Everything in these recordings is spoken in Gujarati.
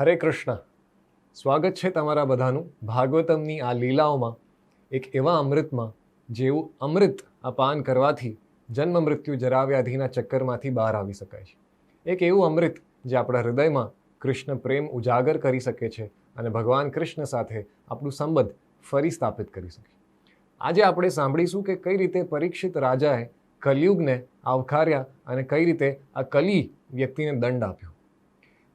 હરે કૃષ્ણ. સ્વાગત છે તમારા બધાનું ભાગવતમની આ લીલાઓમાં, એક એવા અમૃતમાં, જેવું અમૃત આ પાન કરવાથી જન્મ મૃત્યુ જરાવ્યાધિના ચક્કરમાંથી બહાર આવી શકાય છે. એક એવું અમૃત જે આપણા હૃદયમાં કૃષ્ણ પ્રેમ ઉજાગર કરી શકે છે અને ભગવાન કૃષ્ણ સાથે આપણું સંબંધ ફરી સ્થાપિત કરી શકે. આજે આપણે સાંભળીશું કે કઈ રીતે પરીક્ષિત રાજાએ કલયુગને આવકાર્યા અને કઈ રીતે આ કલી વ્યક્તિને દંડ આપ્યો.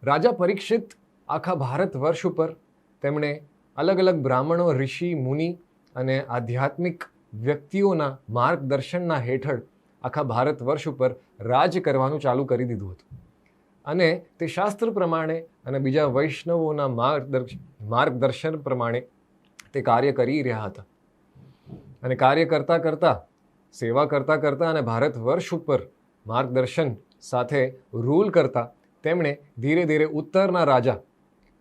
રાજા પરીક્ષિત આખા ભારત વર્ષ ઉપર તેમણે અલગ અલગ બ્રાહ્મણો, ઋષિ, મુનિ અને આધ્યાત્મિક વ્યક્તિઓના માર્ગદર્શનના હેઠળ આખા ભારત વર્ષ ઉપર રાજ કરવાનું ચાલુ કરી દીધું હતું. અને તે શાસ્ત્ર પ્રમાણે અને બીજા વૈષ્ણવોના માર્ગદર્શન માર્ગદર્શન પ્રમાણે તે કાર્ય કરી રહ્યા હતા. અને કાર્ય કરતાં કરતાં, સેવા કરતાં કરતાં અને ભારત વર્ષ ઉપર માર્ગદર્શન સાથે રૂલ કરતા તેમણે ધીરે ધીરે ઉત્તરના રાજા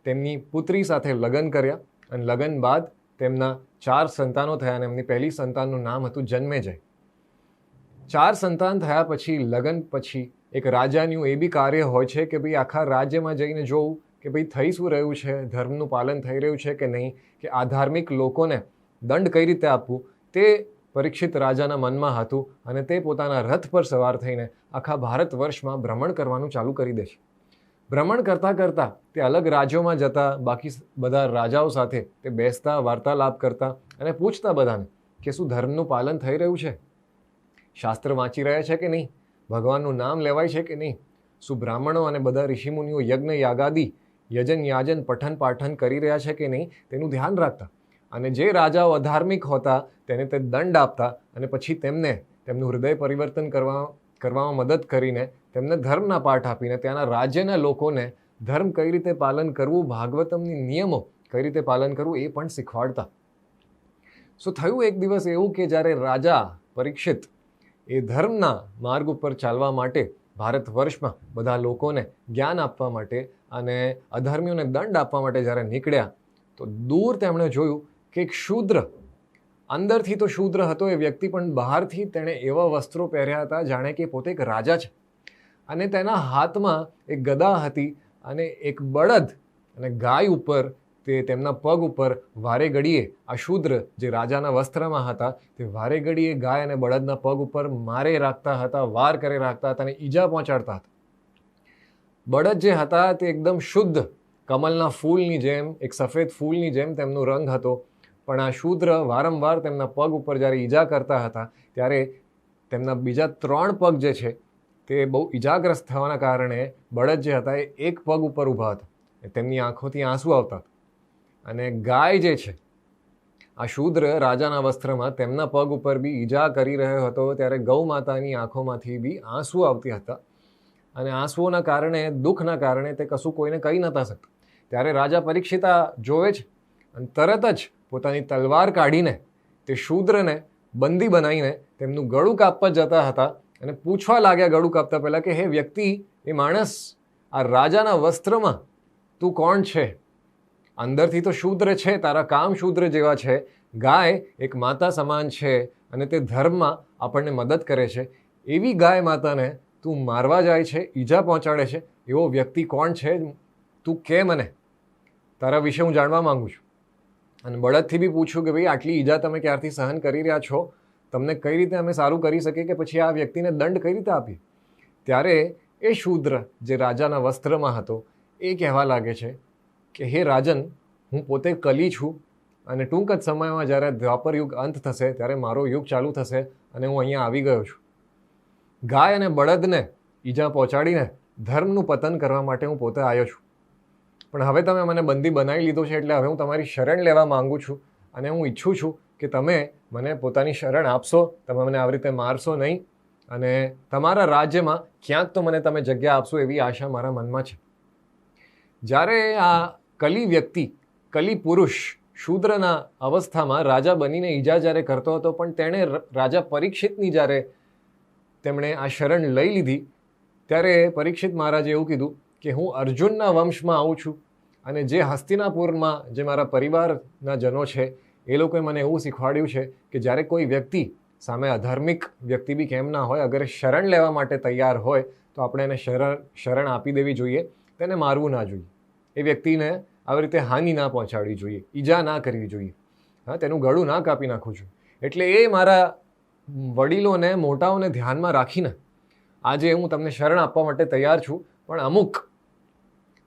તેમની પુત્રી સાથે લગ્ન કર્યા અને લગ્ન બાદ તેમના ચાર સંતાનો થયા અને એમની પહેલી સંતાનનું નામ હતું જન્મેજય. ચાર સંતાન થયા પછી, લગ્ન પછી એક રાજાનું એ બી કાર્ય હોય છે કે ભાઈ આખા રાજ્યમાં જઈને જોવું કે ભાઈ થઈ શું રહ્યું છે, ધર્મનું પાલન થઈ રહ્યું છે કે નહીં, કે આધાર્મિક લોકોને દંડ કઈ રીતે આપવું, તે પરીક્ષિત રાજાના મનમાં હતું અને તે પોતાના રથ પર સવાર થઈને આખા ભારત વર્ષમાં ભ્રમણ કરવાનું ચાલુ કરી દે છે. ભ્રમણ કરતાં કરતાં તે અલગ રાજ્યોમાં જતા, બાકી બધા રાજાઓ સાથે તે બેસતા, વાર્તાલાપ કરતા અને પૂછતા બધાને કે શું ધર્મનું પાલન થઈ રહ્યું છે? શાસ્ત્ર વાંચી રહ્યા છે કે નહીં? ભગવાનનું નામ લેવાય છે કે નહીં? શું બ્રાહ્મણો અને બધા ઋષિમુનિઓ યજ્ઞ, યાગાદી, યજન, યાજન, પઠન, પાઠન કરી રહ્યા છે કે નહીં તેનું ધ્યાન રાખતા? અને જે રાજાઓ અધાર્મિક હોતા તેને તે દંડ આપતા અને પછી તેમને તેમનું હૃદય પરિવર્તન કરવા કરવામાં મદદ કરીને તેમને ધર્મના પાઠ આપીને ત્યાંના રાજ્યના લોકોને ધર્મ કઈ રીતે પાલન કરવું, ભાગવતમની નિયમો કઈ રીતે પાલન કરવું એ પણ શીખવાડતા. સો થયું એક દિવસ એવું કે જ્યારે રાજા પરીક્ષિત એ ધર્મના માર્ગ ઉપર ચાલવા માટે ભારત વર્ષમાં બધા લોકોને જ્ઞાન આપવા માટે અને અધર્મીઓને દંડ આપવા માટે જ્યારે નીકળ્યા, તો દૂર તેમણે જોયું કે એક શૂદ્ર અંદરથી તો શૂદ્ર હતો એ વ્યક્તિ, પણ બહારથી તેણે એવા વસ્ત્રો પહેર્યા હતા જાણે કે પોતે એક રાજા છે. અને તેના હાથમાં એક ગદા હતી અને એક બળદ અને ગાય ઉપર, તે તેમના પગ ઉપર વારે ઘડીએ, આ શૂદ્ર જે રાજાના વસ્ત્રમાં હતા, તે વારે ઘડીએ ગાય અને બળદના પગ ઉપર મારે રાખતા હતા, વાર કરે રાખતા હતા અને ઈજા પહોંચાડતા હતા. બળદ જે હતા તે એકદમ શુદ્ધ, કમલના ફૂલની જેમ, એક સફેદ ફૂલની જેમ તેમનો રંગ હતો. પણ આ શૂદ્ર વારંવાર તેમના પગ ઉપર જ્યારે ઈજા કરતા હતા, ત્યારે તેમના બીજા ત્રણ પગ જે છે, તે બહુ ઈજાગ્રસ્ત થવાના કારણે બળદ જે હતા એ એક પગ ઉપર ઊભા હતા. તેમની આંખોથી આંસુ આવતા અને ગાય જે છે, આ શૂદ્ર રાજાના વસ્ત્રમાં તેમના પગ ઉપર બી ઈજા કરી રહ્યો હતો, ત્યારે ગૌ માતાની આંખોમાંથી બી આંસુ આવતી હતા. અને આંસુઓના કારણે, દુઃખના કારણે તે કશું કોઈને કહી નતા શકતા. ત્યારે રાજા પરીક્ષિતા જોવે છે અને તરત જ પોતાની તલવાર કાઢીને તે શૂદ્રને બંદી બનાવીને તેમનું ગળું કાપવા જતા હતા અને પૂછવા લાગ્યા ગળું કાપતા પહેલાં કે, હે વ્યક્તિ, એ માણસ, આ રાજાના વસ્ત્રમાં તું કોણ છે? અંદરથી તો શૂદ્ર છે, તારા કામ શૂદ્ર જેવા છે. ગાય એક માતા સમાન છે અને તે ધર્મમાં આપણને મદદ કરે છે. એવી ગાય માતાને તું મારવા જાય છે, ઈજા પહોંચાડે છે. એવો વ્યક્તિ કોણ છે? તું કે મને તારા વિશે હું જાણવા માગું છું. અને બળદથી બી પૂછ્યું કે ભાઈ, આટલી ઈજા તમે ક્યારથી સહન કરી રહ્યા છો? તમને કઈ રીતે અમે સારું કરી શકીએ કે પછી આ વ્યક્તિને દંડ કઈ રીતે આપીએ? ત્યારે એ શૂદ્ર, જે રાજાના વસ્ત્રમાં હતો, એ કહેવા લાગે છે કે, હે રાજન, હું પોતે કલી છું અને ટૂંક જ સમયમાં જ્યારે દ્વાપર યુગ અંત થશે, ત્યારે મારો યુગ ચાલુ થશે અને હું અહીંયા આવી ગયો છું. ગાય અને બળદને ઈજા પહોંચાડીને ધર્મનું પતન કરવા માટે હું પોતે આવ્યો છું. પણ હવે તમે મને બંદી બનાવી લીધો છે એટલે હવે હું તમારી શરણ લેવા માંગુ છું અને હું ઈચ્છું છું કે તમે મને પોતાની શરણ આપશો, તમે મને આવી રીતે મારશો નહીં અને તમારા રાજ્યમાં ક્યાંક તો મને તમે જગ્યા આપશો એવી આશા મારા મનમાં છે. જ્યારે આ કલી વ્યક્તિ, કલી પુરુષ શૂદ્રના અવસ્થામાં રાજા બનીને ઈજા જ્યારે કરતો હતો પણ તેણે રાજા પરીક્ષિતની જ્યારે તેમણે આ શરણ લઈ લીધી, ત્યારે પરીક્ષિત મહારાજે એવું કીધું કે હું અર્જુનના વંશમાં આવું છું. અને જે હસ્તિનાપુરમાં જે મારા પરિવારના જનો છે, એ લોકોએ મને એવું શીખવાડ્યું છે કે જ્યારે કોઈ વ્યક્તિ સામે અધાર્મિક વ્યક્તિ બી કેમ ના હોય, અગર શરણ લેવા માટે તૈયાર હોય, તો આપણે એને શરણ શરણ આપી દેવી જોઈએ, તેને મારવું ના જોઈએ. એ વ્યક્તિને આવી રીતે હાનિ ના પહોંચાડવી જોઈએ, ઈજા ના કરવી જોઈએ. હા, તેનું ગળું ના કાપી નાખવું જોઈએ. એટલે એ મારા વડીલોને, મોટાઓને ધ્યાનમાં રાખીને આજે હું તમને શરણ આપવા માટે તૈયાર છું, પણ અમુક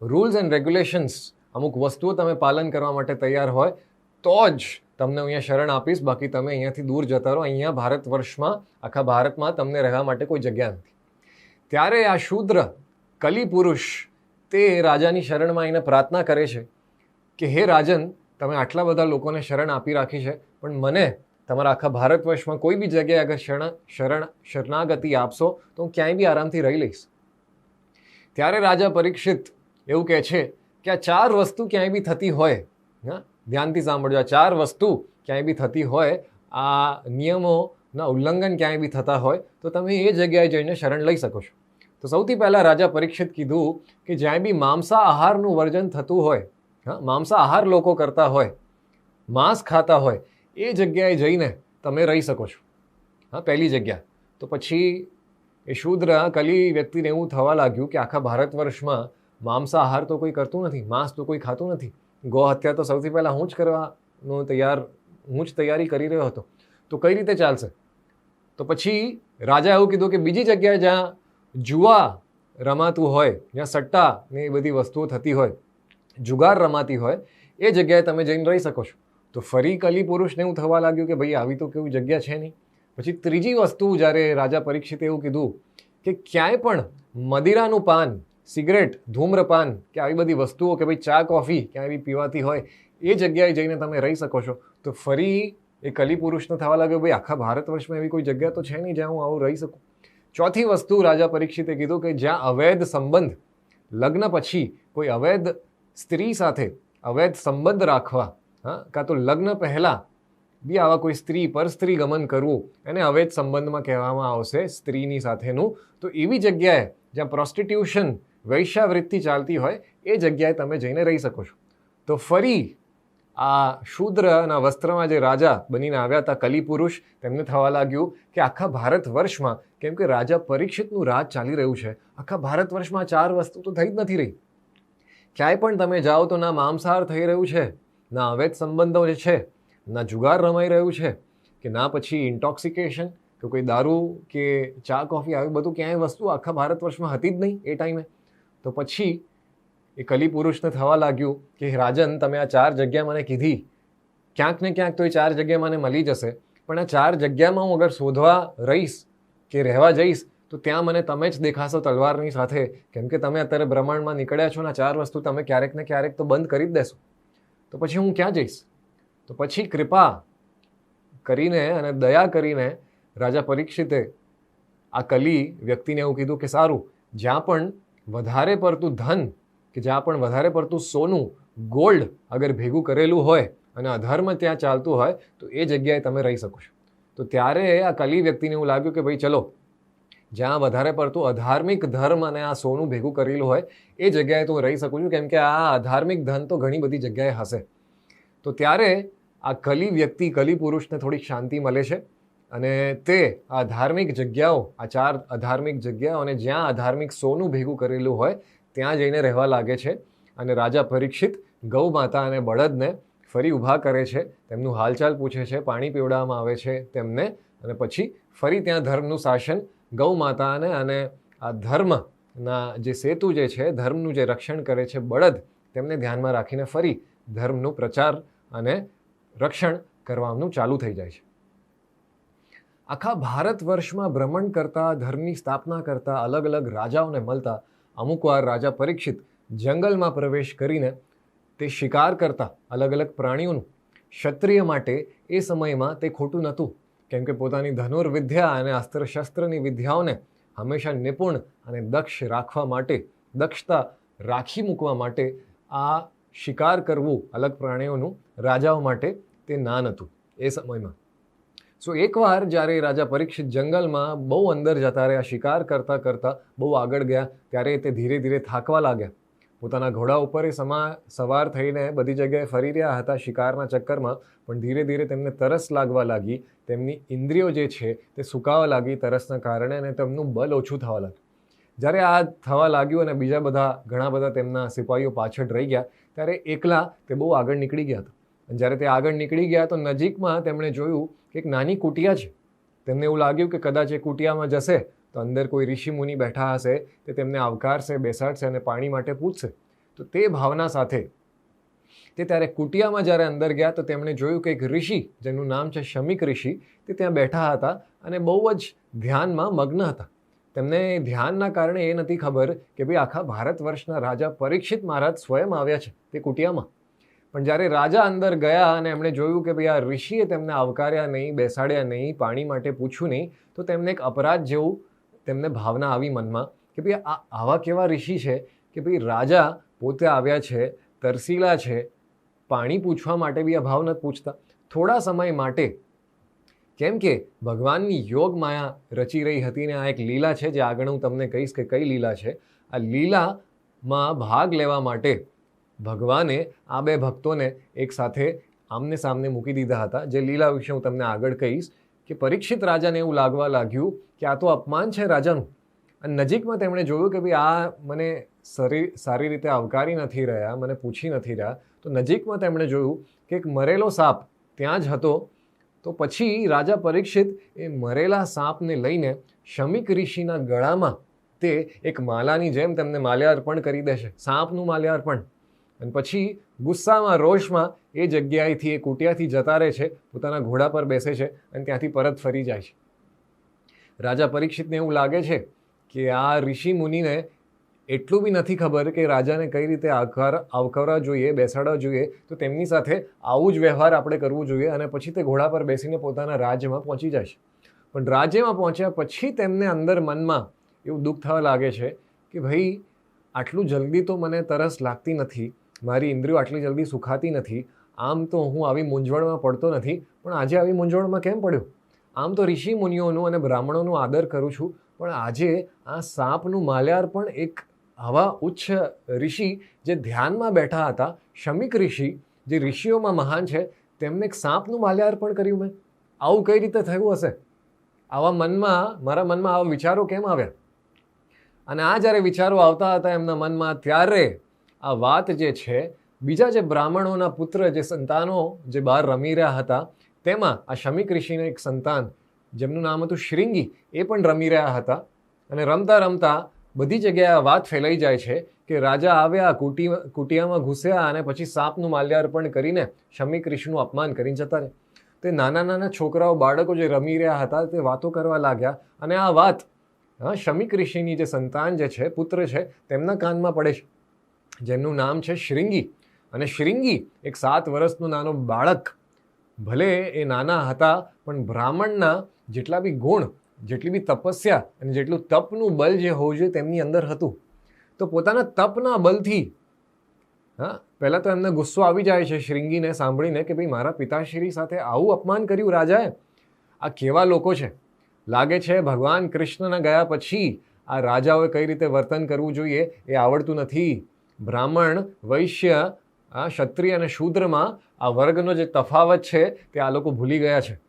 રૂલ્સ એન્ડ રેગ્યુલેશન્સ અમુક વસ્તુઓ તમે પાલન કરવા માટે તૈયાર હોય, તો જ તમને અહીંયા શરણ આપીશ. બાકી તમે અહીંયાથી દૂર જતા રહો. અહીંયા ભારત વર્ષમાં, આખા ભારતમાં તમને રહેવા માટે કોઈ જગ્યા નથી. ત્યારે આ શૂદ્ર કલી પુરુષ તે રાજાની શરણમાં એને પ્રાર્થના કરે છે કે, હે રાજન, તમે આટલા બધા લોકોને શરણ આપી રાખી છે, પણ મને તમારા આખા ભારત વર્ષમાં કોઈ બી જગ્યાએ અગર શરણ શરણ, શરણાગતિ આપશો, તો હું ક્યાંય બી આરામથી રહી લઈશ. ત્યારે રાજા પરીક્ષિત એવું કહે છે કે આ ચાર વસ્તુ ક્યાંય બી થતી હોય, હા, ધ્યાનથી સાંભળજો, આ ચાર વસ્તુ ક્યાંય બી થતી હોય, આ નિયમોના ઉલ્લંઘન ક્યાંય બી થતા હોય, તો તમે એ જગ્યાએ જઈને શરણ લઈ શકો છો. તો સૌથી પહેલાં રાજા પરીક્ષિત કીધું કે જ્યાં બી માંસા આહારનું વર્જન થતું હોય, હા, માંસા આહાર લોકો કરતા હોય, માંસ ખાતા હોય, એ જગ્યાએ જઈને તમે રહી શકો છો. હા, પહેલી જગ્યા. તો પછી એ શૂદ્ર કલી વ્યક્તિને એવું થવા લાગ્યું કે આખા ભારત વર્ષમાં માંસાહાર તો કોઈ કરતું નથી, માંસ તો કોઈ ખાતું નથી. ગો હત્યા તો સૌથી પહેલાં હું જ કરવાનો તૈયાર, હું જ તૈયારી કરી રહ્યો હતો. તો કઈ રીતે ચાલશે? તો પછી રાજા એવું કીધું કે બીજી જગ્યાએ જ્યાં જુઆ રમાતું હોય, જ્યાં સટ્ટા ને એ બધી વસ્તુઓ થતી હોય, જુગાર રમાતી હોય, એ જગ્યાએ તમે જઈને રહી શકો છો. તો ફરી કલી પુરુષને એવું થવા લાગ્યું કે ભાઈ આવી તો કેવી જગ્યા છે નહીં? પછી ત્રીજી વસ્તુ જ્યારે રાજા પરીક્ષિતે એવું કીધું કે ક્યાંય પણ મદિરાનું પાન સિગરેટ, ધૂમ્રપાન, કે આવી બધી વસ્તુઓ કે ભાઈ ચા, કોફી ક્યાંય બી પીવાતી હોય, એ જગ્યાએ જઈને તમે રહી શકો છો. તો ફરી એ કલી પુરુષને થવા લાગ્યો, ભાઈ, આખા ભારત વર્ષમાં એવી કોઈ જગ્યા તો છે નહીં જ્યાં હું આવું રહી શકું? ચોથી વસ્તુ રાજા પરીક્ષિતે કીધું કે જ્યાં અવૈધ સંબંધ, લગ્ન પછી કોઈ અવૈધ સ્ત્રી સાથે અવૈધ સંબંધ રાખવા, હા, કાં તો લગ્ન પહેલાં બી આવા કોઈ સ્ત્રી પર સ્ત્રી ગમન કરવું, એને અવૈધ સંબંધમાં કહેવામાં આવશે સ્ત્રીની સાથેનું. તો એવી જગ્યાએ જ્યાં પ્રોસ્ટિટ્યુશન વૈશ્યાવૃત્તિ ચાલતી હોય, એ જગ્યાએ તમે જઈને રહી શકો છો. તો ફરી આ શૂદ્રના વસ્ત્રમાં જે રાજા બનીને આવ્યા હતા, કલીપુરુષ, તેમને થવા લાગ્યું કે આખા ભારત વર્ષમાં, કેમ કે રાજા પરીક્ષિતનું રાજ ચાલી રહ્યું છે, આખા ભારત વર્ષમાં ચાર વસ્તુ તો થઈ જ નથી રહી. ક્યાંય પણ તમે જાઓ તો ના માંસાહાર થઈ રહ્યું છે, ના અવૈધ સંબંધો જે છે, ના જુગાર રમાઈ રહ્યું છે, કે ના પછી ઇન્ટોક્સિકેશન કે કોઈ દારૂ કે ચા, કોફી, આવી બધું ક્યાંય વસ્તુ આખા ભારત વર્ષમાં હતી જ નહીં એ ટાઈમે. તો પછી એ કલી પુરુષને થવા લાગ્યું કે રાજન, તમે આ ચાર જગ્યા મને કીધી. ક્યાંક ને ક્યાંક તો એ ચાર જગ્યા મને મળી જશે. પણ આ ચાર જગ્યામાં હું અગર શોધવા રહીશ કે રહેવા જઈશ, તો ત્યાં મને તમે જ દેખાશો તલવારની સાથે. કેમ કે તમે અત્યારે બ્રહ્માંડમાં નીકળ્યા છો ને આ ચાર વસ્તુ તમે ક્યારેક ને ક્યારેક તો બંધ કરી જ દેશો. તો પછી હું ક્યાં જઈશ? તો પછી કૃપા કરીને અને દયા કરીને રાજા પરીક્ષિતે આ કલી વ્યક્તિને એવું કીધું કે, સારું, જ્યાં પણ વધારે પડતું ધન કે જ્યાં પણ વધારે પડતું સોનું, ગોલ્ડ અગર ભેગું કરેલું હોય અને અધર્મ ત્યાં ચાલતું હોય, તો એ જગ્યાએ તમે રહી શકો છો. તો ત્યારે આ કલી વ્યક્તિને એવું લાગ્યું કે ભાઈ ચલો, જ્યાં વધારે પડતું અધાર્મિક ધર્મ અને આ સોનું ભેગું કરેલું હોય, એ જગ્યાએ તો હું રહી શકું છું, કેમ કે આ અધાર્મિક ધન તો ઘણી બધી જગ્યાએ હશે. તો ત્યારે આ કલી વ્યક્તિ, કલી પુરુષને થોડીક શાંતિ મળે છે. અને તે આ ધાર્મિક જગ્યાઓ, આ ચાર અધાર્મિક જગ્યાઓ અને જ્યાં અધાર્મિક સોનું ભેગું કરેલું હોય, ત્યાં જઈને રહેવા લાગે છે. અને રાજા પરીક્ષિત ગૌ માતા અને બળદને ફરી ઊભા કરે છે. તેમનું હાલચાલ પૂછે છે, પાણી પીવડાવવામાં આવે છે તેમને. અને પછી ફરી ત્યાં ધર્મનું શાસન ગૌ માતાને અને આ ધર્મના જે સેતુ જે છે, ધર્મનું જે રક્ષણ કરે છે બળદ, તેમને ધ્યાનમાં રાખીને ફરી ધર્મનું પ્રચાર અને રક્ષણ કરવાનું ચાલુ થઈ જાય છે. આખા ભારત વર્ષમાં ભ્રમણ કરતા, ધર્મની સ્થાપના કરતા અલગ અલગ રાજાઓને મળતા અમુકવાર રાજા પરીક્ષિત જંગલમાં પ્રવેશ કરીને તે શિકાર કરતા અલગ અલગ પ્રાણીઓનું. ક્ષત્રિય માટે એ સમયમાં તે ખોટું નહોતું, કેમ કે પોતાની ધનુર્વિદ્યા અને અસ્ત્રશસ્ત્રની વિદ્યાઓને હંમેશા નિપુણ અને દક્ષ રાખવા માટે, દક્ષતા રાખી મૂકવા માટે આ શિકાર કરવું અલગ પ્રાણીઓનું રાજાઓ માટે તે નાન હતું એ સમયમાં. સો એકવાર જ્યારે રાજા પરીક્ષિત જંગલમાં બહુ અંદર જતા રહ્યા, શિકાર કરતાં કરતાં બહુ આગળ ગયા, ત્યારે તે ધીરે ધીરે થાકવા લાગ્યા. પોતાના ઘોડા ઉપર એ સમા, સવાર થઈને બધી જગ્યાએ ફરી રહ્યા હતા શિકારના ચક્કરમાં, પણ ધીરે ધીરે તેમને તરસ લાગવા લાગી, તેમની ઇન્દ્રિયો જે છે તે સુકાવા લાગી તરસના કારણે અને તેમનું બલ ઓછું થવા લાગ્યું. જ્યારે આ થવા લાગ્યું અને બીજા બધા, ઘણા બધા તેમના સિપાહીઓ પાછળ રહી ગયા, ત્યારે એકલા તે બહુ આગળ નીકળી ગયા હતા. અને જ્યારે તે આગળ નીકળી ગયા તો નજીકમાં તેમણે જોયું એક નાની કુટિયા છે તેમને એવું લાગ્યું કે કદાચ એ કુટિયામાં જશે, તો અંદર કોઈ ઋષિ મુનિ બેઠા હશે, તે તેમને આવકારશે, બેસાડશે અને પાણી માટે પૂછશે. તો તે ભાવના સાથે, તે ત્યારે કુટિયામાં જ્યારે અંદર ગયા, તો તેમણે જોયું કે એક ઋષિ, જેનું નામ છે શમિક ઋષિ, તે ત્યાં બેઠા હતા અને બહુ જ ધ્યાનમાં મગ્ન હતા. તેમને ધ્યાનના કારણે એ નથી ખબર કે ભાઈ આખા ભારત વર્ષના રાજા પરીક્ષિત મહારાજ સ્વયં આવ્યા છે તે કુટિયામાં. પણ જ્યારે રાજા અંદર ગયા અને એમણે જોયું કે ભાઈ આ ઋષિએ તેમને આવકાર્યા નહીં, બેસાડ્યા નહીં, પાણી માટે પૂછ્યું નહીં, તો તેમને એક અપરાધ જેવું તેમને ભાવના આવી મનમાં કે ભાઈ આ આવા કેવા ઋષિ છે કે ભાઈ રાજા પોતે આવ્યા છે, તરસીલા છે, પાણી પૂછવા માટે બી આ ભાવ નથી પૂછતા. થોડા સમય માટે કેમ કે ભગવાનની યોગ માયા રચી રહી હતી ને આ એક લીલા છે, જે આગળ હું તમને કહીશ કે કઈ લીલા છે. આ લીલામાં ભાગ લેવા માટે ભગવાને આ બે ભક્તોને એક સાથે આમને સામને મૂકી દીધા હતા. જે લીલા વિશે હું તમને આગળ કહીશ કે પરીક્ષિત રાજાને એવું લાગવા લાગ્યું કે આ તો અપમાન છે રાજાનું. અને નજીકમાં તેમણે જોયું કે ભાઈ આ મને સરી સારી રીતે આવકારી નથી રહ્યા, મને પૂછી નથી રહ્યા. તો નજીકમાં તેમણે જોયું કે એક મરેલો સાપ ત્યાં જ હતો. તો પછી રાજા પરીક્ષિત એ મરેલા સાપને લઈને શમિક ઋષિના ગળામાં તે એક માલાની જેમ તેમને માલ્યાર્પણ કરી દેશે. સાપનું માલ્યાર્પણ. અને પછી ગુસ્સામાં, રોષમાં એ જગ્યાએથી, એ કુટિયાથી જતા રહે છે, પોતાના ઘોડા પર બેસે છે અને ત્યાંથી પરત ફરી જાય છે. રાજા પરીક્ષિતને એવું લાગે છે કે આ ઋષિ મુનિને એટલું બી નથી ખબર કે રાજાને કઈ રીતે આવકાર, આવકારવા જોઈએ, બેસાડવા જોઈએ, તો તેમની સાથે આવું જ વ્યવહાર આપણે કરવું જોઈએ અને પછી તે ઘોડા પર બેસીને પોતાના રાજ્યમાં પહોંચી જાય છે. પણ રાજ્યમાં પહોંચ્યા પછી તેમને અંદર મનમાં એવું દુઃખ થવા લાગે છે કે ભાઈ, આટલું જલ્દી તો મને તરસ લાગતી નથી મારી ઇન્દ્રિયો આટલી જલ્દી સુખાતી નથી. આમ તો હું આવી મૂંઝવણમાં પડતો નથી, પણ આજે આવી મૂંઝવણમાં કેમ પડ્યો? આમ તો ઋષિ મુનિઓનું અને બ્રાહ્મણોનું આદર કરું છું, પણ આજે આ સાપનું માલ્યાર પણ એક આવા ઉચ્ચ ઋષિ જે ધ્યાનમાં બેઠા હતા, શમિક ઋષિ, જે ઋષિઓમાં મહાન છે, તેમને એક સાપનું માલ્યાર્પણ કર્યું મેં. આવું કઈ રીતે થયું હશે? આવા મનમાં, મારા મનમાં આવા વિચારો કેમ આવ્યા? અને આ જ્યારે વિચારો આવતા હતા એમના મનમાં, ત્યારે આ વાત જે છે, બીજા જે બ્રાહ્મણોના પુત્ર, જે સંતાનો જે બહાર રમી રહ્યા હતા, તેમાં આ શમિક ઋષિનું એક સંતાન, જેમનું નામ હતું શ્રીંગી, એ પણ રમી રહ્યા હતા. અને રમતા રમતા બધી જગ્યાએ વાત ફેલાઈ જાય છે કે રાજા આવ્યા કુટી, કુટિયામાં ઘૂસ્યા અને પછી સાપનું માલ્યાર્પણ કરીને શમિક ઋષિનું અપમાન કરીને જતા રહે તે નાના નાના છોકરાઓ, બાળકો જે રમી રહ્યા હતા, તે વાતો કરવા લાગ્યા. અને આ વાત, હા ઋષિની જે સંતાન જે છે, પુત્ર છે, તેમના કાનમાં પડે છે. જેમનું નામ છે શ્રીંગી. અને શ્રીંગી એક સાત વર્ષનો નાનો બાળક. ભલે એ નાના હતા, પણ બ્રાહ્મણના જેટલા બી ગુણ, જેટલી બી તપસ્યા અને જેટલું તપનું બલ જે હોવું જોઈએ તેમની અંદર હતું. તો પોતાના તપના બલથી, હા, પહેલાં તો એમને ગુસ્સો આવી જાય છે શ્રીંગીને સાંભળીને કે ભાઈ, મારા પિતાશ્રી સાથે આવું અપમાન કર્યું રાજાએ? આ કેવા લોકો છે? લાગે છે ભગવાન કૃષ્ણના ગયા પછી આ રાજાઓએ કઈ રીતે વર્તન કરવું જોઈએ એ આવડતું નથી. બ્રાહ્મણ, વૈશ્ય, આ ક્ષત્રિય અને શૂદ્રમાં આ વર્ગનો જે તફાવત છે તે આ લોકો ભૂલી ગયા છે.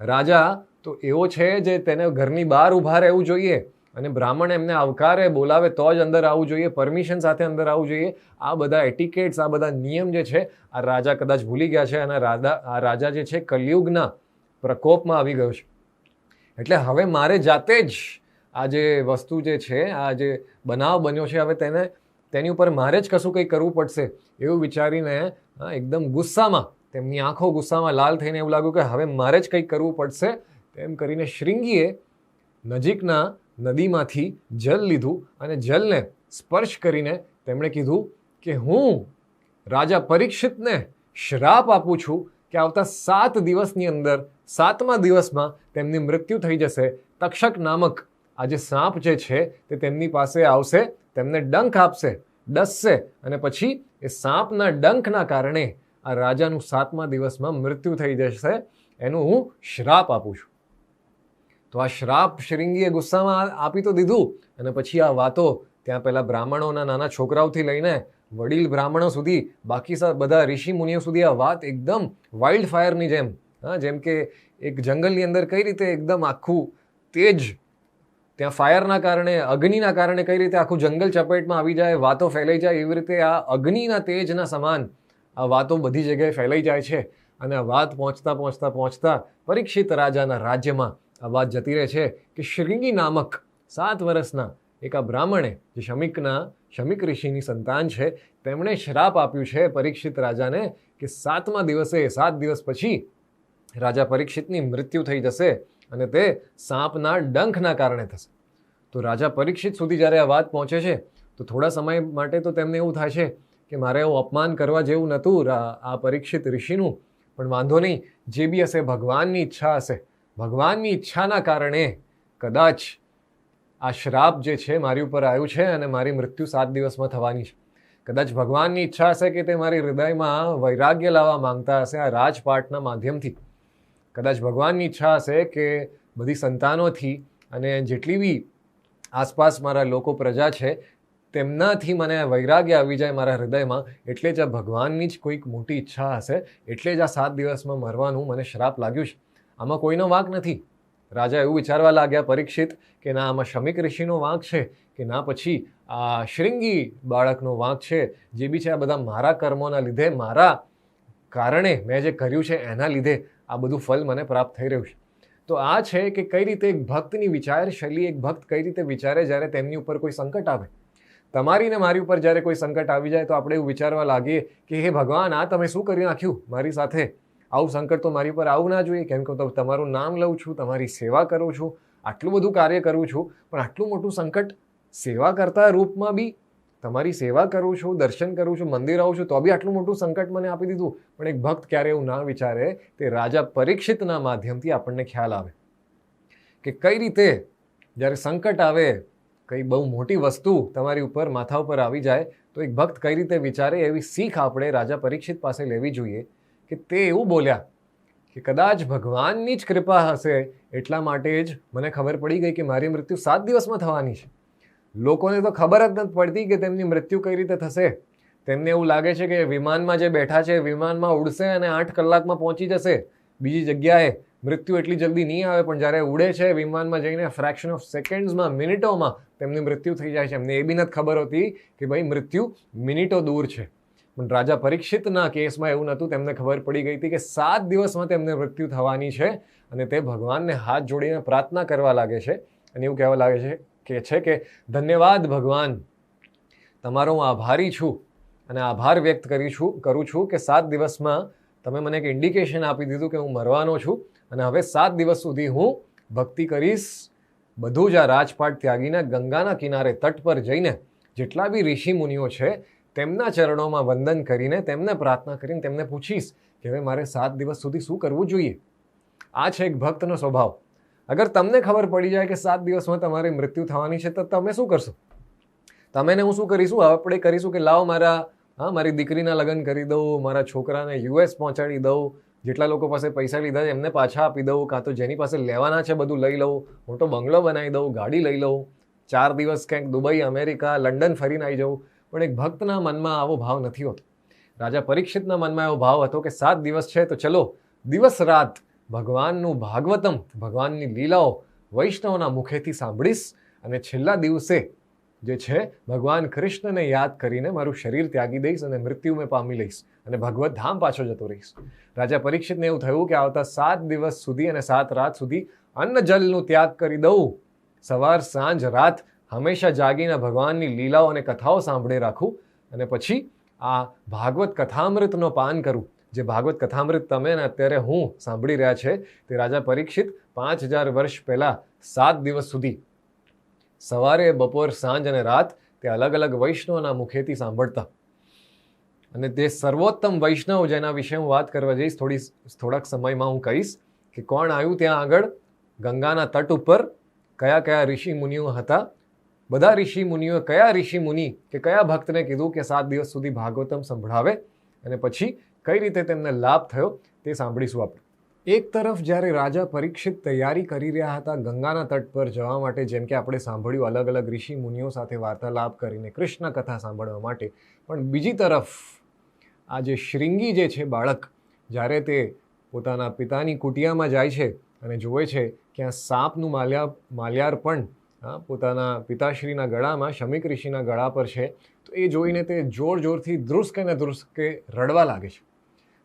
રાજા તો એવો છે જે તેને ઘરની બહાર ઊભા રહેવું જોઈએ અને બ્રાહ્મણ એમને આવકારે, બોલાવે તો જ અંદર આવવું જોઈએ, પરમિશન સાથે અંદર આવવું જોઈએ. આ બધા એટિકેટ્સ, આ બધા નિયમ જે છે આ રાજા કદાચ ભૂલી ગયા છે અને રાજા, આ રાજા જે છે કલયુગના પ્રકોપમાં આવી ગયો છે. એટલે હવે મારે જાતે જ આ જે વસ્તુ જે છે, આ જે બનાવ બન્યો છે, હવે તેને તેની ઉપર મારે જ કશું કંઈ કરવું પડશે એવું વિચારીને એકદમ ગુસ્સામાં, તેમની આંખો ગુસ્સામાં લાલ થઈને એવું લાગ્યું કે હવે મારે જ કંઈક કરવું પડશે. તેમ કરીને શ્રીંગીએ નજીકના નદીમાંથી જલ લીધું અને જલને સ્પર્શ કરીને તેમણે કીધું કે હું રાજા પરીક્ષિતને શ્રાપ આપું છું કે આવતા સાત દિવસની અંદર, સાતમા દિવસમાં તેમની મૃત્યુ થઈ જશે. તક્ષક નામક આ જે સાપ જે છે તે તેમની પાસે આવશે. તેમને ડંખ આપશે, ડસશે અને પછી એ સાપના ડંખના કારણે આ રાજાનું સાતમા દિવસમાં મૃત્યુ થઈ જશે. એનું હું શ્રાપ આપું છું. તો આ શ્રાપ શ્રીંગીએ ગુસ્સામાં આપી તો દીધું અને પછી આ વાતો ત્યાં પહેલાં બ્રાહ્મણોના નાના છોકરાઓથી લઈને વડીલ બ્રાહ્મણો સુધી, બાકી સા- બધા ઋષિ મુનિઓ સુધી આ વાત એકદમ વાઇલ્ડ ફાયરની જેમ. હા, જેમ કે એક જંગલની અંદર કઈ રીતે એકદમ આખું તેજ ત્યાં ફાયરના કારણે, અગ્નિના કારણે કઈ રીતે આખું જંગલ ચપેટમાં આવી જાય, વાતો ફેલાઈ જાય, એવી રીતે આ અગ્નિના તેજના સમાન આ વાતો બધી જગ્યાએ ફેલાઈ જાય છે. અને આ વાત પહોંચતા પહોંચતા પહોંચતા પરીક્ષિત રાજાના રાજ્યમાં આ વાત જતી રહે છે કે શ્રીંગી નામક સાત વર્ષના એક આ બ્રાહ્મણે, જે શમિકના, શમિક ઋષિની સંતાન છે, તેમણે શ્રાપ આપ્યું છે પરીક્ષિત રાજાને કે સાતમા દિવસે, સાત દિવસ પછી રાજા પરીક્ષિતની મૃત્યુ થઈ જશે. અને તે સાપના ડંખના કારણે થશે. તો રાજા પરીક્ષિત સુધી જ્યારે આ વાત પહોંચે છે, તો થોડા સમય માટે તો તેમને એવું થાય છે કે મારે એવું અપમાન કરવા જેવું નહોતું આ પરીક્ષિત ઋષિનું. પણ વાંધો નહીં, જે બી હશે, ભગવાનની ઈચ્છા હશે. ભગવાનની ઈચ્છાના કારણે કદાચ આ શ્રાપ જે છે મારી ઉપર આવ્યું છે અને મારી મૃત્યુ સાત દિવસમાં થવાની છે. કદાચ ભગવાનની ઈચ્છા હશે કે તે મારી હૃદયમાં વૈરાગ્ય લાવવા માંગતા હશે આ રાજપાટના માધ્યમથી. કદાચ ભગવાનની ઈચ્છા હશે કે બધી સંતાનોથી અને જેટલી બી આસપાસ મારા લોકો પ્રજા છે, તેમનાથી મને વૈરાગ્ય આવી જાય મારા હૃદયમાં, એટલે જ આ ભગવાનની જ કોઈક મોટી ઈચ્છા હશે, એટલે જ આ સાત દિવસમાં મરવાનું મને શ્રાપ લાગ્યું છે. આમાં કોઈનો વાંક નથી. રાજા એવું વિચારવા લાગ્યા પરીક્ષિત કે ના, આમાં શમિક ઋષિનો વાંક છે કે ના, પછી આ શૃંગી બાળકનો વાંક છે, જે બી છે આ બધા મારા કર્મોના લીધે, મારા કારણે મેં જે કર્યું છે એના લીધે આ બધું ફલ મને પ્રાપ્ત થઈ રહ્યું છે. તો આ છે કે કઈ રીતે એક ભક્તની વિચાર શૈલી, એક ભક્ત કઈ રીતે વિચારે જ્યારે તેમની ઉપર કોઈ સંકટ આવે? તમારી ને મારી ઉપર જ્યારે કોઈ સંકટ આવી જાય તો આપણે એવું વિચારવા લાગીએ કે, હે ભગવાન, આ તમે શું કરી નાખ્યું મારી સાથે? આવું સંકટ તો મારી ઉપર આવવું ના જોઈએ. કેમ કે તમારું નામ લઉં છું, તમારી સેવા કરું છું, આટલું બધું કાર્ય કરું છું, પણ આટલું મોટું સંકટ સેવા કરતા રૂપમાં બી તમારી સેવા કરું છું, દર્શન કરું છું, મંદિર આવું છું, તો બી આટલું મોટું સંકટ મને આપી દીધું. પણ એક ભક્ત ક્યારે એવું ના વિચારે તે રાજા પરીક્ષિતના માધ્યમથી આપણને ખ્યાલ આવે કે કઈ રીતે જ્યારે સંકટ આવે, કંઈ બહુ મોટી વસ્તુ તમારી ઉપર, માથા ઉપર આવી જાય, તો એક ભક્ત કઈ રીતે વિચારે એવી શીખ આપણે રાજા પરીક્ષિત પાસે લેવી જોઈએ કે તે એવું બોલ્યા કે કદાચ ભગવાનની જ કૃપા હશે એટલા માટે જ મને ખબર પડી ગઈ કે મારી મૃત્યુ સાત દિવસમાં થવાની છે. લોકોને તો ખબર જ નથી પડતી કે તેમની મૃત્યુ કઈ રીતે થશે. તેમને એવું લાગે છે કે વિમાનમાં જે બેઠા છે, વિમાનમાં ઉડશે અને આઠ કલાકમાં પહોંચી જશે. બીજી જગ્યાએ મૃત્યુ એટલી જલ્દી નહીં આવે, પણ જ્યારે ઉડે છે, વિમાનમાં જઈને ફ્રેક્શન ઓફ સેકન્ડ્સમાં મિનિટોમાં તેમની મૃત્યુ થઈ જાય છે. એમને એ બી નથી ખબર હોતી કે ભાઈ મૃત્યુ મિનિટો દૂર છે. પણ રાજા પરીક્ષિતના કેસમાં એવું નહોતું. તેમને ખબર પડી ગઈ હતી કે સાત દિવસમાં તેમને મૃત્યુ થવાની છે અને તે ભગવાનને હાથ જોડીને પ્રાર્થના કરવા લાગે છે. અને એવું કહેવા લાગે છે કે છે કે ધન્યવાદ ભગવાન. તમારો હું આભારી છું અને આભાર વ્યક્ત કરી છું, કરું છું કે સાત દિવસમાં તમે મને એક ઇન્ડિકેશન આપી દીધું કે હું મરવાનો છું અને હવે સાત દિવસ સુધી હું ભક્તિ કરીશ, બધું જ આ રાજપાટ ત્યાગીને ગંગાના કિનારે તટ પર જઈને જેટલા બી ઋષિ મુનિઓ છે તેમના ચરણોમાં વંદન કરીને તેમને પ્રાર્થના કરીને તેમને પૂછીશ કે હવે મારે સાત દિવસ સુધી શું કરવું જોઈએ? આ છે એક ભક્તનો સ્વભાવ. અગર તમને ખબર પડી જાય કે સાત દિવસમાં તમારે મૃત્યુ થવાની છે, તો તમે શું કરશો? તમે ને હું શું કરીશું? આપણે કરીશું કે લાવો મારા, હા, મારી દીકરીના લગ્ન કરી દઉં, મારા છોકરાને યુએસ પહોંચાડી દઉં, જેટલા લોકો પાસે પૈસા લીધા છે, એમને પાછા આપી દઉં, કાં તો જેની પાસે લેવાના છે બધું લઈ લઉં મોટો બંગલો બનાવી દઉં, ગાડી લઈ લઉં, ચાર દિવસ ક્યાંક દુબઈ, અમેરિકા, લંડન ફરીને આવી જાઉં. પણ એક ભક્તના મનમાં આવો ભાવ નથી હોતો. રાજા પરીક્ષિતના મનમાં એવો ભાવ હતો કે સાત દિવસ છે, તો ચલો, દિવસ રાત ભગવાનનું ભાગવતમ, ભગવાનની લીલાઓ વૈષ્ણવના મુખેથી સાંભળીશ અને છેલ્લા દિવસે જે છે, ભગવાન કૃષ્ણને યાદ કરીને મારું શરીર ત્યાગી દઈશ અને મૃત્યુ મેં પામી લઈશ અને ભગવત ધામ પાછો જતો રહીશ. રાજા પરીક્ષિતને એવું થયું કે આવતા સાત દિવસ સુધી અને સાત રાત સુધી અન્ન જલનું ત્યાગ કરી દઉં. સવાર, સાંજ, રાત હંમેશા જાગીને ભગવાનની લીલાઓ અને કથાઓ સાંભળે રાખું અને પછી આ ભાગવત કથામૃતનો પાન કરું. જે ભાગવત કથામૃત તમે અને અત્યારે હું સાંભળી રહ્યા છે, તે રાજા પરીક્ષિત પાંચ હજાર વર્ષ પહેલાં સાત દિવસ સુધી સવારે, બપોર, સાંજ અને રાત તે અલગ અલગ વૈષ્ણવના મુખેથી સાંભળતા. અને તે સર્વોત્તમ વૈષ્ણવ જેના વિશે હું વાત કરવા જઈશ, થોડી થોડાક સમયમાં હું કહીશ કે કોણ આવ્યું ત્યાં આગળ, ગંગાના તટ ઉપર, કયા કયા ઋષિ મુનિઓ હતા, બધા ઋષિ મુનિઓએ કયા ઋષિ મુનિ કે કયા ભક્તને કીધું કે સાત દિવસ સુધી ભાગવતમ સંભળાવે અને પછી કઈ રીતે તેમને લાભ થયો તે સાંભળીશું આપણે. એક તરફ જ્યારે રાજા પરીક્ષિત તૈયારી કરી રહ્યા હતા ગંગાના તટ પર જવા માટે, જેમ કે આપણે સાંભળ્યું અલગ અલગ ઋષિ મુનિઓ સાથે વાર્તાલાપ કરીને કૃષ્ણ કથા સાંભળવા માટે, પણ બીજી તરફ આ જે શ્રીંગી જે છે બાળક, જ્યારે તે પોતાના પિતાની કુટિયામાં જાય છે અને જુએ છે કે આ સાપનું માલ્યા, માલ્યાર્પણ પોતાના પિતાશ્રીના ગળામાં, શમિક ઋષિના ગળા પર છે, તો એ જોઈને તે જોર જોરથી ધ્રુસકે ને ધ્રુસ્કે રડવા લાગે છે. અને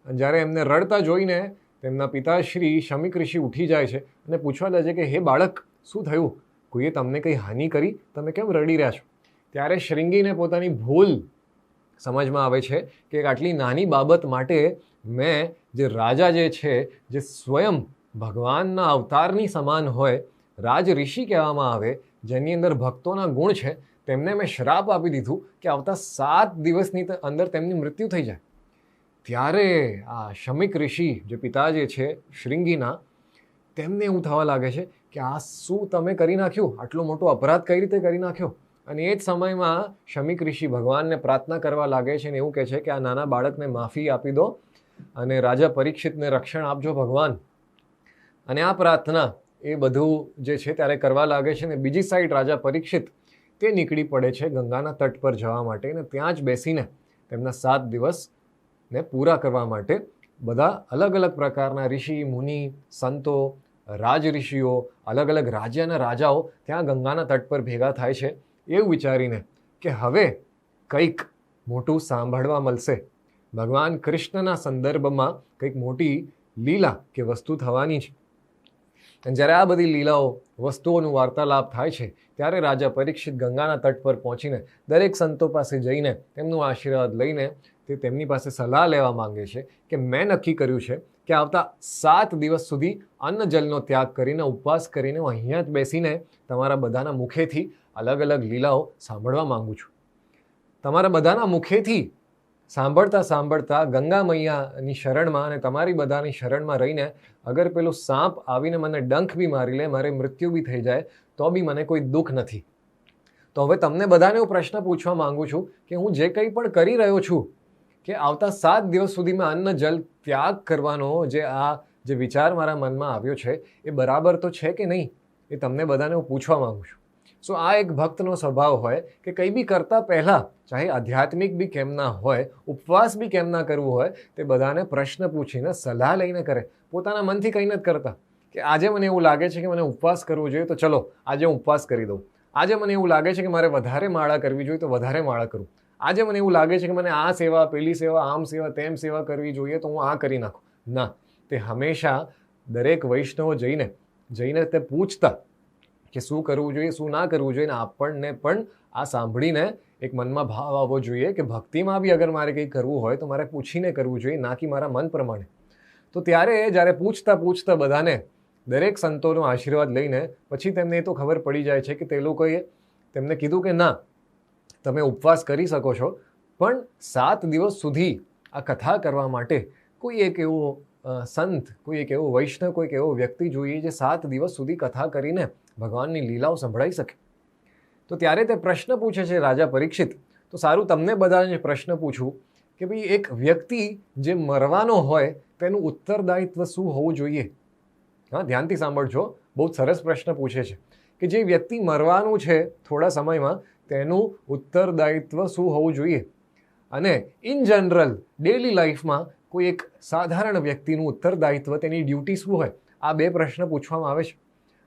જ્યારે એમને રડતા જોઈને તેમના પિતાશ્રી શમિક ઋષિ ઉઠી જાય છે અને પૂછવા લાગે કે, હે બાળક, શું થયું? કોઈએ તમને કંઈ હાનિ કરી? તમે કેમ રડી રહ્યા છો? ત્યારે શ્રીંગીને પોતાની ભૂલ સમજમાં આવે છે કે આટલી નાની બાબત માટે મેં જે રાજા જે છે, જે સ્વયં ભગવાનના અવતારની સમાન હોય, રાજ ઋષિ કહેવામાં આવે, જેની અંદર ભક્તોના ગુણ છે, તેમને મેં શ્રાપ આપી દીધું કે આવતા સાત દિવસની અંદર તેમની મૃત્યુ થઈ જાય. ત્યારે આ શમિક ઋષિ જે પિતા જે છે, શ્રીંગીના, તેમને એવું થવા લાગે છે કે આ શું તમે કરી નાખ્યું? આટલો મોટો અપરાધ કઈ રીતે કરી નાખ્યો? અને એ જ સમયમાં શમિક ઋષિ ભગવાનને પ્રાર્થના કરવા લાગે છે અને એવું કહે છે કે આ નાના બાળકને માફી આપી દો અને રાજા પરીક્ષિતને રક્ષણ આપજો ભગવાન. અને આ પ્રાર્થના એ બધું જે છે ત્યારે કરવા લાગે છે અને બીજી સાઈડ રાજા પરીક્ષિત તે નીકળી પડે છે ગંગાના તટ પર જવા માટે અને ત્યાં જ બેસીને તેમના સાત દિવસને પૂરા કરવા માટે બધા અલગ અલગ પ્રકારના ઋષિ, મુનિ, સંતો, રાજ ઋષિઓ, અલગ અલગ રાજ્યના રાજાઓ ત્યાં ગંગાના તટ પર ભેગા થાય છે. એવું વિચારીને કે હવે કંઈક મોટું સાંભળવા મળશે. ભગવાન કૃષ્ણના સંદર્ભમાં કંઈક મોટી લીલા કે વસ્તુ થવાની છે. અને જ્યારે આ બધી લીલાઓ, વસ્તુઓનું વાર્તાલાપ થાય છે, ત્યારે રાજા પરીક્ષિત ગંગાના તટ પર પહોંચીને દરેક સંતો પાસે જઈને તેમનું આશીર્વાદ લઈને તે તેમની પાસે સલાહ લેવા માંગે છે કે મેં નક્કી કર્યું છે કે આવતા સાત દિવસ સુધી અન્ન જલનો ત્યાગ કરીને, ઉપવાસ કરીને હું અહીંયા જ બેસીને તમારા બધાના મુખેથી અલગ અલગ લીલાઓ સાંભળવા માંગુ છું. તમારા બધાના મુખેથી સાંભળતા સાંભળતા ગંગા મૈયાની શરણમાં અને તમારી બધાની શરણમાં રહીને અગર પેલું સાપ આવીને મને ડંખ બી મારી લે, મારે મૃત્યુ બી થઈ જાય, તો બી મને કોઈ દુઃખ નથી. તો હવે તમને બધાને હું પ્રશ્ન પૂછવા માંગુ છું કે હું જે કંઈ પણ કરી રહ્યો છું કે આવતા સાત દિવસ સુધીમાં અન્ન, જલ ત્યાગ કરવાનો જે આ જે વિચાર મારા મનમાં આવ્યો છે, એ બરાબર તો છે કે નહીં, એ તમને બધાને હું પૂછવા માગું છું. સો આ એક ભક્તનો સ્વભાવ હોય કે કંઈ બી કરતાં પહેલાં, ચાહે આધ્યાત્મિક બી કેમ ના હોય, ઉપવાસ બી કેમ ના કરવું હોય, તે બધાને પ્રશ્ન પૂછીને સલાહ લઈને કરે. પોતાના મનથી કંઈ નથી કરતા કે આજે મને એવું લાગે છે કે મને ઉપવાસ કરવો જોઈએ, તો ચલો આજે હું ઉપવાસ કરી દઉં. આજે મને એવું લાગે છે કે મારે વધારે માળા કરવી જોઈએ, તો વધારે માળા કરું. આજે મને એવું લાગે છે કે મને આ સેવા, પેલી સેવા, આમ સેવા, તેમ સેવા કરવી જોઈએ તો હું આ કરી નાખું. ના, તે હંમેશા દરેક વૈષ્ણવો જઈને જઈને તે પૂછતા કે શું કરવું જોઈએ, શું ના કરવું જોઈએ ને આપણને પણ આ સાંભળીને એક મનમાં ભાવ આવવો જોઈએ કે ભક્તિમાં બી અગર મારે કંઈ કરવું હોય તો મારે પૂછીને કરવું જોઈએ, ના કે મારા મન પ્રમાણે. તો ત્યારે જ્યારે પૂછતા પૂછતા બધાને દરેક સંતોનો આશીર્વાદ લઈને પછી તેમને એ તો ખબર પડી જાય છે કે તે લોકોએ તેમને કીધું કે ના તમે ઉપવાસ કરી શકો છો, પણ સાત દિવસ સુધી આ કથા કરવા માટે કોઈ એક એવો સંત, કોઈ એક એવો વૈષ્ણવ કોઈક એવો વ્યક્તિ જોઈએ જે સાત દિવસ સુધી કથા કરીને ભગવાનની લીલાઓ સંભળાઈ શકે. તો ત્યારે તે પ્રશ્ન પૂછે છે રાજા પરીક્ષિત, તો સારું તમને બધાને પ્રશ્ન પૂછું કે ભાઈ એક વ્યક્તિ જે મરવાનો હોય તેનું ઉત્તરદાયિત્વ શું હોવું જોઈએ? હા, ધ્યાનથી સાંભળજો, બહુ સરસ પ્રશ્ન પૂછે છે કે જે વ્યક્તિ મરવાનું છે થોડા સમયમાં તેનું ઉત્તરદાયિત્વ શું હોવું જોઈએ? અને ઇન જનરલ ડેલી લાઈફમાં કોઈ એક સાધારણ વ્યક્તિનું ઉત્તરદાયિત્વ તેની ડ્યુટી શું હોય? આ બે પ્રશ્ન પૂછવામાં આવે છે.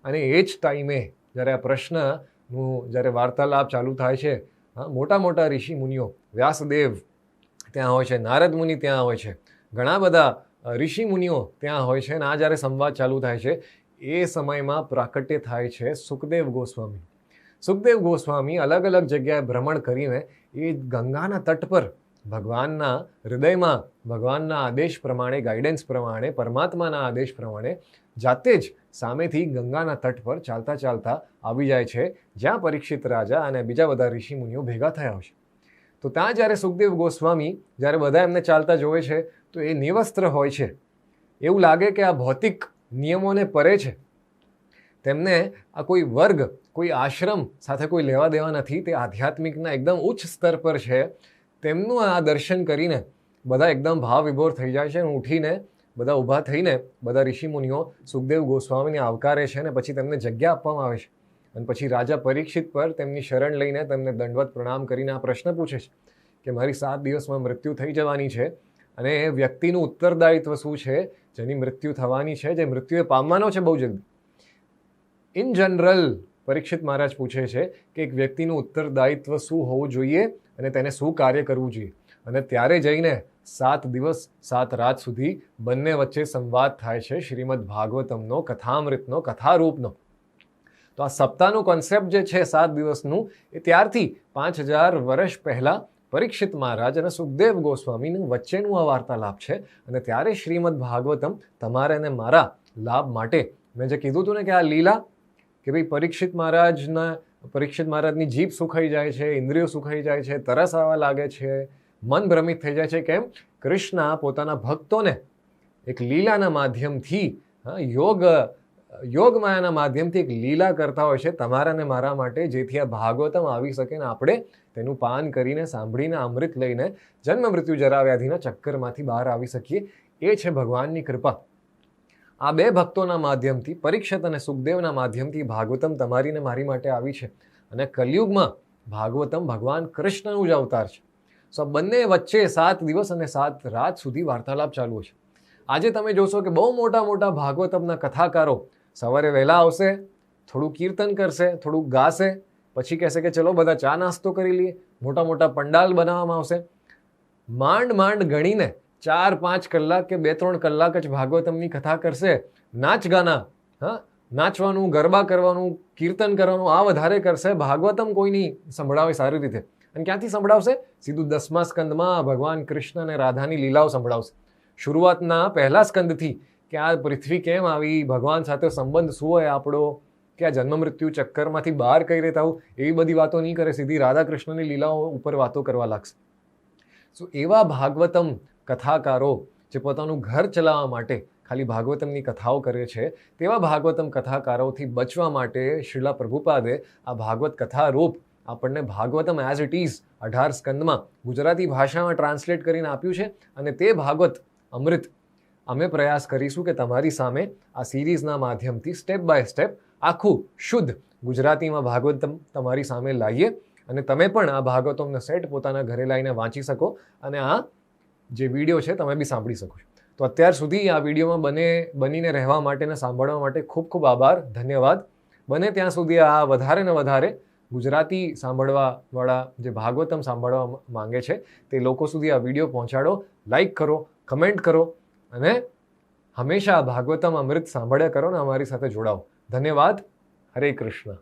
અને એ જ ટાઈમે જ્યારે આ પ્રશ્નનું જ્યારે વાર્તાલાપ ચાલુ થાય છે, હા, મોટા મોટા ઋષિ મુનિઓ, વ્યાસદેવ ત્યાં હોય છે, નારદ મુનિ ત્યાં હોય છે, ઘણા બધા ઋષિ મુનિઓ ત્યાં હોય છે અને આ જ્યારે સંવાદ ચાલુ થાય છે, એ સમયમાં પ્રાકટ્ય થાય છે સુખદેવ ગોસ્વામી. સુખદેવ ગોસ્વામી અલગ અલગ જગ્યાએ ભ્રમણ કરીને એ ગંગાના તટ પર ભગવાનના હૃદયમાં, ભગવાનના આદેશ પ્રમાણે ગાઈડન્સ પ્રમાણે, પરમાત્માના આદેશ પ્રમાણે જાતે જ સામેથી ગંગાના તટ પર ચાલતા ચાલતા આવી જાય છે, જ્યાં પરીક્ષિત રાજા અને બીજા બધા ઋષિમુનિઓ ભેગા થયા હોય છે. તો ત્યાં જ્યારે સુખદેવ ગોસ્વામી જ્યારે બધા એમને ચાલતા જોવે છે, તો એ નિવસ્ત્ર હોય છે. એવું લાગે કે આ ભૌતિક નિયમોને પરે છે. તેમને આ કોઈ વર્ગ, કોઈ આશ્રમ સાથે કોઈ લેવા દેવા નથી, તે આધ્યાત્મિકના એકદમ ઉચ્ચ સ્તર પર છે. તેમનું આ દર્શન કરીને બધા એકદમ ભાવ વિભોર થઈ જાય છે અને ઉઠીને બધા ઊભા થઈને બધા ઋષિમુનિઓ સુખદેવ ગોસ્વામીને આવકારે છે અને પછી તેમને જગ્યા આપવામાં આવે છે. અને પછી રાજા પરીક્ષિત પર તેમની શરણ લઈને તેમને દંડવત પ્રણામ કરીને આ પ્રશ્ન પૂછે છે કે મારી સાત દિવસમાં મૃત્યુ થઈ જવાની છે અને એ વ્યક્તિનું ઉત્તરદાયિત્વ શું છે? જેની મૃત્યુ થવાની છે, જે મૃત્યુએ પામવાનો છે બહુ જલ્દી. ઇન જનરલ પરીક્ષિત મહારાજ પૂછે છે કે એક વ્યક્તિનું ઉત્તરદાયિત્વ શું હોવું જોઈએ અને તેને શું કાર્ય કરવું જોઈએ. અને ત્યારે જઈને સાત દિવસ, સાત રાત સુધી બંને વચ્ચે સંવાદ થાય છે શ્રીમદ ભાગવતમનો, કથામૃતનો, કથારૂપનો. તો આ સપ્તાહનું કોન્સેપ્ટ જે છે સાત દિવસનું, એ ત્યારથી પાંચ હજાર વર્ષ પહેલાં પરીક્ષિત મહારાજ અને સુખદેવ ગોસ્વામીનું વચ્ચેનું આ વાર્તાલાપ છે. અને ત્યારે શ્રીમદ ભાગવતમ તમારે અને મારા લાભ માટે મેં જે કીધું હતું ને કે આ લીલા કે ભાઈ પરીક્ષિત મહારાજના, પરીક્ષિત મહારાજની જીભ સુખાઈ જાય છે, ઇન્દ્રિયો સુખાઈ જાય છે, તરસ આવવા લાગે છે, મન ભ્રમિત થઈ જાય છે. કેમ? કૃષ્ણ પોતાના ભક્તોને એક લીલાના માધ્યમથી યોગ યોગ માયાના માધ્યમથી એક લીલા કરતા હોય છે, તમારા ને મારા માટે, જેથી આ ભાગવતમ આવી શકે ને આપણે તેનું પાન કરીને, સાંભળીને, અમૃત લઈને, જન્મ મૃત્યુ જરા વ્યાધિના ચક્કરમાંથી બહાર આવી શકીએ. એ છે ભગવાનની કૃપા. આ બે ભક્તોના માધ્યમથી, પરીક્ષિત અને સુખદેવના માધ્યમથી ભાગવતમ તમારી ને મારી માટે આવી છે. અને કલયુગમાં ભાગવતમ ભગવાન કૃષ્ણનું જ અવતાર છે. સો બંને વચ્ચે સાત દિવસ અને સાત રાત સુધી વાર્તાલાપ ચાલુ છે. આજે તમે જોશો કે બહુ મોટા મોટા ભાગવતમના કથાકારો સવારે વહેલા આવશે, થોડું કીર્તન કરશે, થોડું ગાશે, પછી કહેશે કે ચલો બધા ચા નાસ્તો કરી લઈએ. મોટા મોટા પંડાલ બનાવવામાં આવશે. માંડ માંડ ગણીને ચાર પાંચ કલાક કે બે ત્રણ કલાક જ ભાગવતમની કથા કરશે. નાચ ગાના, હા? નાચવાનું, ગરબા કરવાનું, કીર્તન કરવાનું, આ વધારે કરશે. ભાગવતમ કોઈ નહીં સંભળાવે સારી રીતે. અને ક્યાંથી સંભળાવશે? સીધું દસમા સ્કંદમાં ભગવાન કૃષ્ણ અને રાધાની લીલાઓ સંભળાવશે. શરૂઆતના પહેલા સ્કંદથી કે આ પૃથ્વી કેમ આવી? ભગવાન સાથે સંબંધ શું હોય આપણો? કે આ જન્મ મૃત્યુ ચક્કરમાંથી બહાર કઈ રીતે આવું? એવી બધી વાતો નહીં કરે. સીધી રાધા કૃષ્ણની લીલાઓ ઉપર વાતો કરવા લાગશે. સો એવા ભાગવતમ કથાકારો જે પોતાનું ઘર ચલાવવા માટે ખાલી ભાગવતમની કથાઓ કરે છે, તેવા ભાગવતમ કથાકારોથી બચવા માટે શ્રીલા પ્રભુપાદે આ ભાગવત કથા રૂપ આપણને ભાગવતમ એઝ ઇટ ઇઝ અઢાર સ્કંદમાં ગુજરાતી ભાષામાં ટ્રાન્સલેટ કરીને આપ્યું છે અને તે ભાગવત અમૃત અમે પ્રયાસ કરીશું કે તમારી સામે આ સિરીઝના માધ્યમથી સ્ટેપ બાય સ્ટેપ આખું શુદ્ધ ગુજરાતીમાં ભાગવતમ તમારી સામે લાવીએ અને તમે પણ આ ભાગવતમનો સેટ પોતાના ઘરે લાવીને વાંચી શકો અને આ જે વીડિયો છે, તમે બી સાંભળી શકો છો. તો અત્યાર સુધી આ વિડીયોમાં બને, બનીને રહેવા માટે અને સાંભળવા માટે ખૂબ ખૂબ આભાર, ધન્યવાદ. બને ત્યાં સુધી આ વધારે ને વધારે ગુજરાતી સાંભળવાવાળા જે ભાગવતમ સાંભળવા માંગે છે, તે લોકો સુધી આ વીડિયો પહોંચાડો, લાઈક કરો, કમેન્ટ કરો અને હંમેશા ભાગવતમ અમૃત સાંભળ્યા કરો ને અમારી સાથે જોડાઓ. ધન્યવાદ. હરે કૃષ્ણ.